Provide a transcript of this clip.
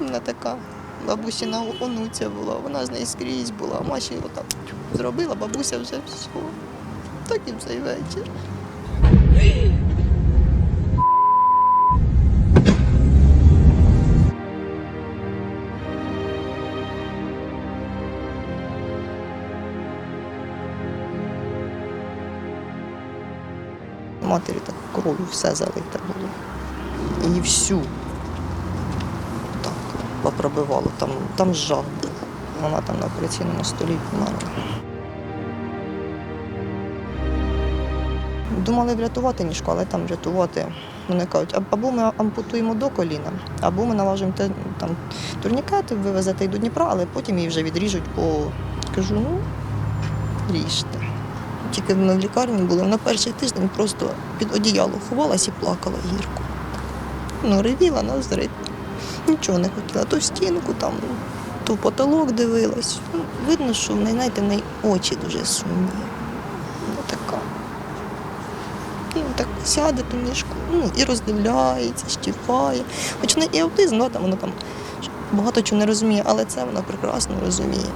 Вона така бабусіна онуця була, вона з нею скрізь була. Маші отак зробила, бабуся вже все. Так і цей вечір. Матері так кров'ю все залите було. І всю попробивало, там, там жах був. Вона там на операційному столі померла. Думали врятувати ніжку, але там врятувати. Вони кажуть, або ми ампутуємо до коліна, або ми налажимо те, там, турнікети, вивезете її до Дніпра, але потім її вже відріжуть по кажу, ну, ріжте. Тільки ми в лікарні були, на перший тиждень просто під одіяло ховалась і плакала гірко. Ну, ревіла нас зрить. Нічого не хотіла. То в стінку, там, то в потолок дивилась. Ну, видно, що в неї, знаєте, в неї очі дуже сумні. Ну, така. Ну, так сяде ту ніжку, ну, і роздивляється, щіпає. Хоч і аутизм, ну, там, вона там багато чого не розуміє, але це вона прекрасно розуміє.